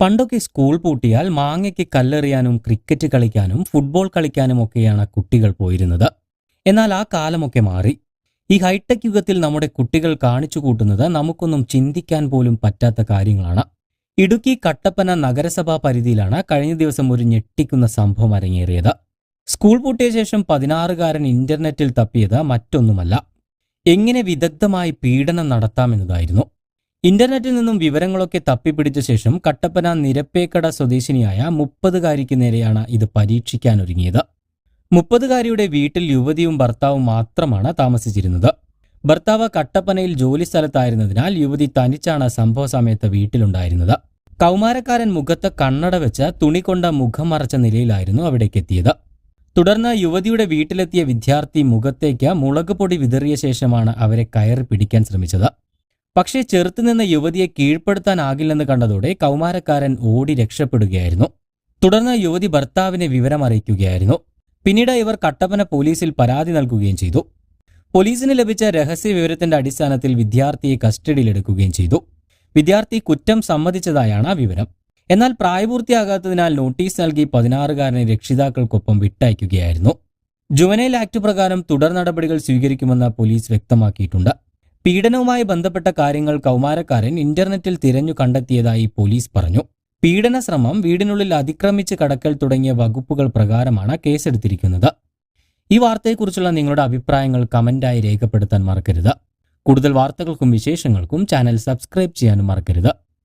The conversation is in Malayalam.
പണ്ടൊക്കെ സ്കൂൾ പൂട്ടിയാൽ മാങ്ങയ്ക്ക് കല്ലെറിയാനും ക്രിക്കറ്റ് കളിക്കാനും ഫുട്ബോൾ കളിക്കാനും ഒക്കെയാണ് കുട്ടികൾ പോയിരുന്നത്. എന്നാൽ ആ കാലമൊക്കെ മാറി. ഈ ഹൈടെക് യുഗത്തിൽ നമ്മുടെ കുട്ടികൾ കാണിച്ചു കൂട്ടുന്നത് നമുക്കൊന്നും ചിന്തിക്കാൻ പോലും പറ്റാത്ത കാര്യങ്ങളാണ്. ഇടുക്കി കട്ടപ്പന നഗരസഭാ പരിധിയിലാണ് കഴിഞ്ഞ ദിവസം ഒരു ഞെട്ടിക്കുന്ന സംഭവം അരങ്ങേറിയത്. സ്കൂൾ പൂട്ടിയ ശേഷം പതിനാറുകാരൻ ഇന്റർനെറ്റിൽ തപ്പിയത് മറ്റൊന്നുമല്ല. എങ്ങനെ വിദഗ്ധമായി പീഡനം നടത്താമെന്നതായിരുന്നു. ഇന്റർനെറ്റിൽ നിന്നും വിവരങ്ങളൊക്കെ തപ്പിപ്പിടിച്ച ശേഷം കട്ടപ്പന നിരപ്പേക്കട സ്വദേശിനിയായ മുപ്പതുകാരിക്ക് നേരെയാണ് ഇത് പരീക്ഷിക്കാനൊരുങ്ങിയത്. മുപ്പതുകാരിയുടെ വീട്ടിൽ യുവതിയും ഭർത്താവും മാത്രമാണ് താമസിച്ചിരുന്നത്. ഭർത്താവ് കട്ടപ്പനയിൽ ജോലി സ്ഥലത്തായിരുന്നതിനാൽ യുവതി തനിച്ചാണ് സംഭവ സമയത്ത് വീട്ടിലുണ്ടായിരുന്നത്. കൗമാരക്കാരൻ മുഖത്ത് കണ്ണട വെച്ച് തുണി കൊണ്ട മുഖം മറച്ച നിലയിലായിരുന്നു അവിടേക്കെത്തിയത് തുടർന്ന് യുവതിയുടെ വീട്ടിലെത്തിയ വിദ്യാർത്ഥി മുഖത്തേക്ക് മുളക് പൊടി വിതറിയ ശേഷമാണ് അവരെ കയറി പിടിക്കാൻ ശ്രമിച്ചത്. പക്ഷേ ചെറുത്തുനിന്ന യുവതിയെ കീഴ്പ്പെടുത്താനാകില്ലെന്ന് കണ്ടതോടെ കൗമാരക്കാരൻ ഓടി രക്ഷപ്പെടുകയായിരുന്നു. തുടർന്ന് യുവതി ഭർത്താവിനെ വിവരം അറിയിക്കുകയായിരുന്നു പിന്നീട് ഇവർ കട്ടപ്പന പോലീസിൽ പരാതി നൽകുകയും ചെയ്തു. പോലീസിന് ലഭിച്ച രഹസ്യ വിവരത്തിന്റെ അടിസ്ഥാനത്തിൽ വിദ്യാർത്ഥിയെ കസ്റ്റഡിയിലെടുക്കുകയും ചെയ്തു. വിദ്യാർത്ഥി കുറ്റം സമ്മതിച്ചതായാണ് വിവരം. എന്നാൽ പ്രായപൂർത്തിയാകാത്തതിനാൽ നോട്ടീസ് നൽകി പതിനാറുകാരനെ രക്ഷിതാക്കൾക്കൊപ്പം വിട്ടയക്കുകയായിരുന്നു. ജുവനൈൽ ആക്ട് പ്രകാരം തുടർ നടപടികൾ സ്വീകരിക്കുമെന്ന് പോലീസ് വ്യക്തമാക്കിയിട്ടുണ്ട്. പീഡനവുമായി ബന്ധപ്പെട്ട കാര്യങ്ങൾ കൗമാരക്കാരൻ ഇന്റർനെറ്റിൽ തിരഞ്ഞു കണ്ടെത്തിയതായി പോലീസ് പറഞ്ഞു. പീഡന ശ്രമം വീടിനുള്ളിൽ അതിക്രമിച്ച് കടക്കൽ തുടങ്ങിയ വകുപ്പുകൾ പ്രകാരമാണ് കേസെടുത്തിരിക്കുന്നത്. ഈ വാർത്തയെക്കുറിച്ചുള്ള നിങ്ങളുടെ അഭിപ്രായങ്ങൾ കമന്റായി രേഖപ്പെടുത്താൻ മറക്കരുത്. കൂടുതൽ വാർത്തകൾക്കും വിശേഷങ്ങൾക്കും ചാനൽ സബ്സ്ക്രൈബ് ചെയ്യാനും മറക്കരുത്.